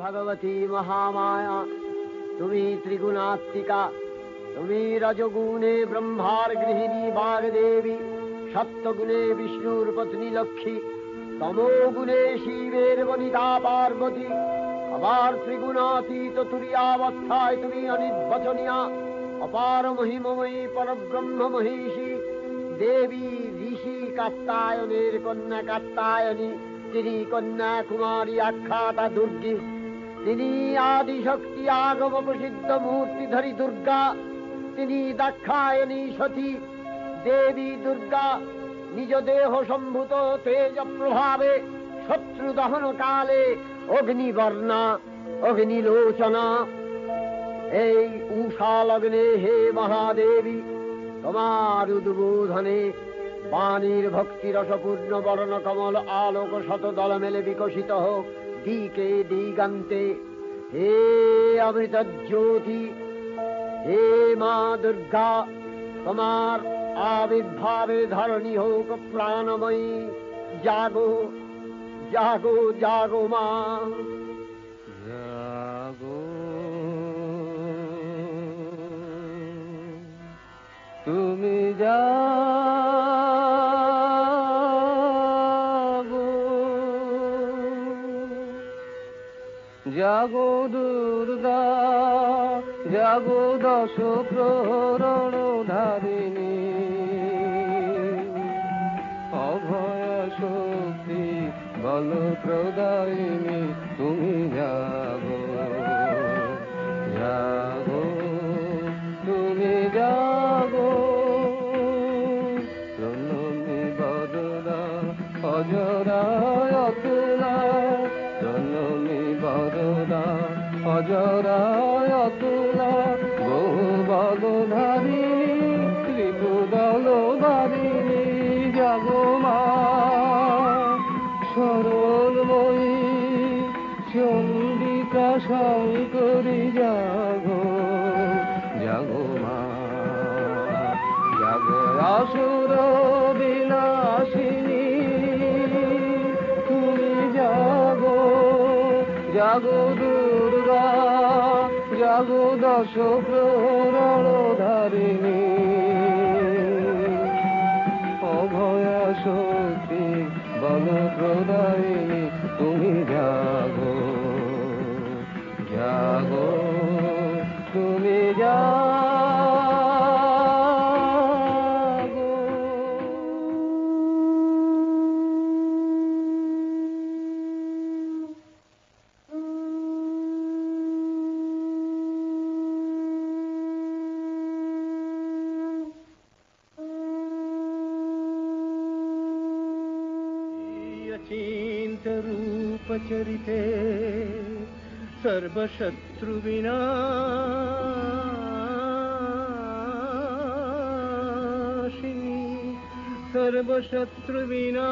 ভগবতী মহামায়া। তুমি ত্রিগুণাত্মিকা, তুমি রজগুণে ব্রহ্মার গৃহিণী বাগদেবী সত্যগুণে বিষ্ণুর পত্নী লক্ষ্মী, তমোগুণে শিবের বনিতা পার্বতী। আবার ত্রিগুণাতীত তুরিয়াবস্থায় তুমি অনির্বচনীয়া, অপার মহিমময়ী পরব্রহ্ম মহিষী, দেবী, ঋষি কাত্তায়নের কন্যা কাত্তায়নী তিনি কন্যা কুমারী, আখ্যাতা দুর্গী। তিনি আদিশক্তি আগম প্রসিদ্ধ মূর্তিধরী দুর্গা। তিনি দাক্ষায়ণী সতী, দেবী দুর্গা। নিজ দেহ সম্ভূত তেজ প্রভাবে শত্রু দহন কালে অগ্নিবর্ণা, অগ্নিলোচনা। এই উষা লগ্নে হে মহাদেবী, তোমার উদ্বোধনে বাণীর ভক্তি রসপূর্ণ বরণ কমল আলোক শত দল মেলে বিকশিত হোক। দিকে দিগান্তে। হে অমৃত জ্যোতি হে মা দুর্গা, তোমার আবির্ভাবে ধরণী হোক প্রাণময়ী। জাগো জাগো জাগো মা। জাগো। তুমি জাগো জাগো দুর্গা জাগো দশ প্রহরণ ধারিণী অভয় শক্তি বল প্রদায়িনী তুমি যাগো যাগো তুমি যাগো প্রণমী বদলা অজরায় বদলা অজরায় অতুলা বহু বল ধারিণী ত্রিপুদল বারিণী জাগো জাগো দুর্গা জাগো দশ প্রহরণ रूपचरिते सर्वशत्रुविना। सर्वशत्रुविना।